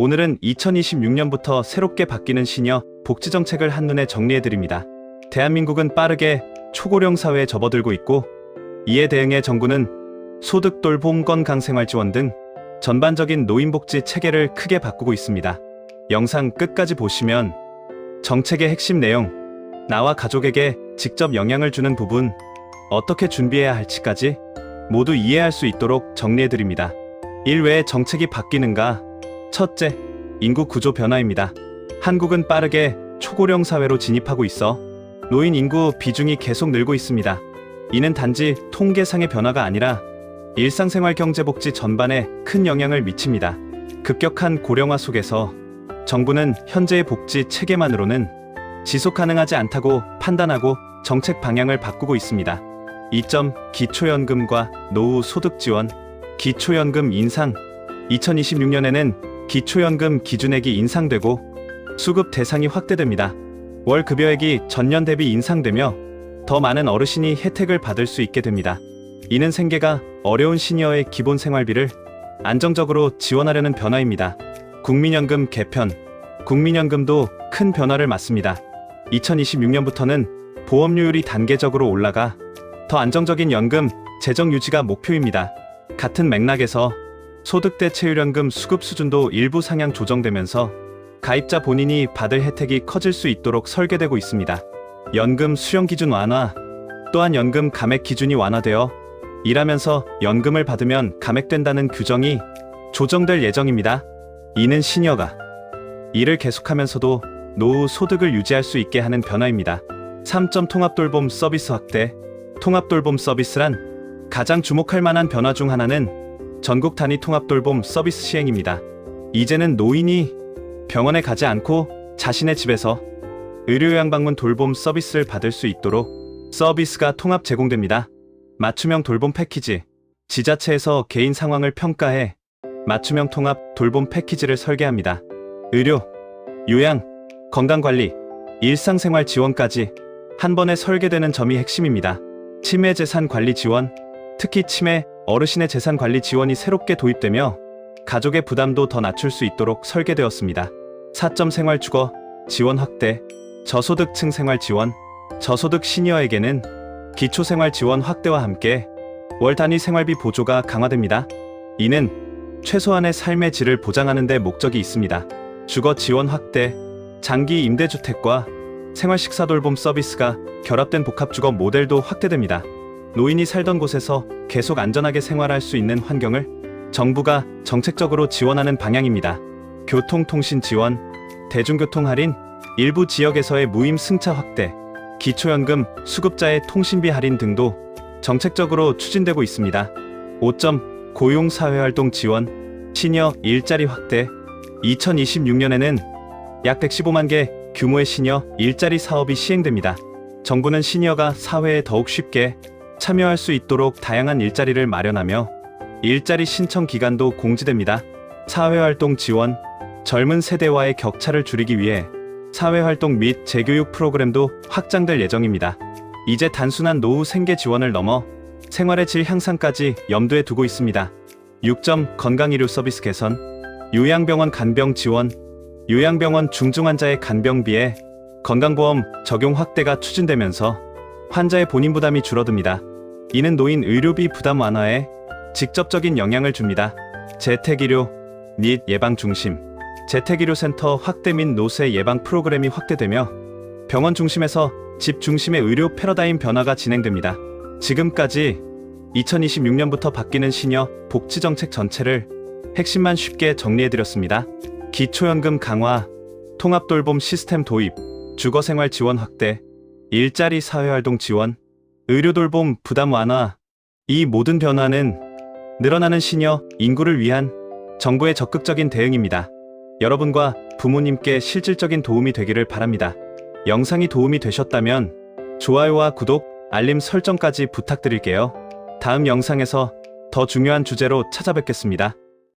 오늘은 2026년부터 새롭게 바뀌는 시니어 복지 정책을 한눈에 정리해드립니다. 대한민국은 빠르게 초고령 사회에 접어들고 있고 이에 대응해 정부는 소득 돌봄 건강 생활 지원 등 전반적인 노인복지 체계를 크게 바꾸고 있습니다. 영상 끝까지 보시면 정책의 핵심 내용, 나와 가족에게 직접 영향을 주는 부분, 어떻게 준비해야 할지까지 모두 이해할 수 있도록 정리해드립니다. 일외에 정책이 바뀌는가? 첫째, 인구 구조 변화입니다. 한국은 빠르게 초고령 사회로 진입하고 있어 노인 인구 비중이 계속 늘고 있습니다. 이는 단지 통계상의 변화가 아니라 일상생활 경제복지 전반에 큰 영향을 미칩니다. 급격한 고령화 속에서 정부는 현재의 복지 체계만으로는 지속 가능하지 않다고 판단하고 정책 방향을 바꾸고 있습니다. 2점 기초연금과 노후 소득 지원, 기초연금 인상. 2026년에는 기초연금 기준액이 인상되고 수급 대상이 확대됩니다. 월 급여액이 전년 대비 인상되며 더 많은 어르신이 혜택을 받을 수 있게 됩니다. 이는 생계가 어려운 시니어의 기본 생활비를 안정적으로 지원하려는 변화입니다. 국민연금 개편. 국민연금도 큰 변화를 맞습니다. 2026년부터는 보험료율이 단계적으로 올라가 더 안정적인 연금 재정 유지가 목표입니다. 같은 맥락에서 소득 대체율연금 수급 수준도 일부 상향 조정되면서 가입자 본인이 받을 혜택이 커질 수 있도록 설계되고 있습니다. 연금 수령 기준 완화, 또한 연금 감액 기준이 완화되어 일하면서 연금을 받으면 감액된다는 규정이 조정될 예정입니다. 이는 시니어가 일을 계속하면서도 노후 소득을 유지할 수 있게 하는 변화입니다. 3점 통합 돌봄 서비스 확대. 통합 돌봄 서비스란 가장 주목할 만한 변화 중 하나는 전국 단위 통합 돌봄 서비스 시행입니다. 이제는 노인이 병원에 가지 않고 자신의 집에서 의료요양 방문 돌봄 서비스를 받을 수 있도록 서비스가 통합 제공됩니다. 맞춤형 돌봄 패키지. 지자체에서 개인 상황을 평가해 맞춤형 통합 돌봄 패키지를 설계합니다. 의료, 요양, 건강관리, 일상생활 지원까지 한 번에 설계되는 점이 핵심입니다. 치매 재산 관리 지원, 특히 치매 어르신의 재산 관리 지원이 새롭게 도입되며 가족의 부담도 더 낮출 수 있도록 설계되었습니다. 4점 생활 주거 지원 확대, 저소득층 생활 지원, 저소득 시니어에게는 기초 생활 지원 확대와 함께 월 단위 생활비 보조가 강화됩니다. 이는 최소한의 삶의 질을 보장하는 데 목적이 있습니다. 주거 지원 확대, 장기 임대주택과 생활 식사 돌봄 서비스가 결합된 복합주거 모델도 확대됩니다. 노인이 살던 곳에서 계속 안전하게 생활할 수 있는 환경을 정부가 정책적으로 지원하는 방향입니다. 교통통신 지원, 대중교통 할인, 일부 지역에서의 무임 승차 확대, 기초연금, 수급자의 통신비 할인 등도 정책적으로 추진되고 있습니다. 5점 고용사회활동 지원, 시니어 일자리 확대. 2026년에는 약 115만 개 규모의 시니어 일자리 사업이 시행됩니다. 정부는 시니어가 사회에 더욱 쉽게 참여할 수 있도록 다양한 일자리를 마련하며 일자리 신청 기간도 공지됩니다. 사회활동 지원, 젊은 세대와의 격차를 줄이기 위해 사회활동 및 재교육 프로그램도 확장될 예정입니다. 이제 단순한 노후 생계 지원을 넘어 생활의 질 향상까지 염두에 두고 있습니다. 6점 건강의료 서비스 개선, 요양병원 간병 지원, 요양병원 중증 환자의 간병비에 건강보험 적용 확대가 추진되면서 환자의 본인 부담이 줄어듭니다. 이는 노인 의료비 부담 완화에 직접적인 영향을 줍니다. 재택의료, 및 예방 중심, 재택의료 센터 확대 및 노쇠 예방 프로그램이 확대되며 병원 중심에서 집 중심의 의료 패러다임 변화가 진행됩니다. 지금까지 2026년부터 바뀌는 시니어 복지 정책 전체를 핵심만 쉽게 정리해드렸습니다. 기초연금 강화, 통합돌봄 시스템 도입, 주거생활 지원 확대, 일자리 사회활동 지원, 의료돌봄 부담 완화. 이 모든 변화는 늘어나는 시니어 인구를 위한 정부의 적극적인 대응입니다. 여러분과 부모님께 실질적인 도움이 되기를 바랍니다. 영상이 도움이 되셨다면 좋아요와 구독, 알림 설정까지 부탁드릴게요. 다음 영상에서 더 중요한 주제로 찾아뵙겠습니다.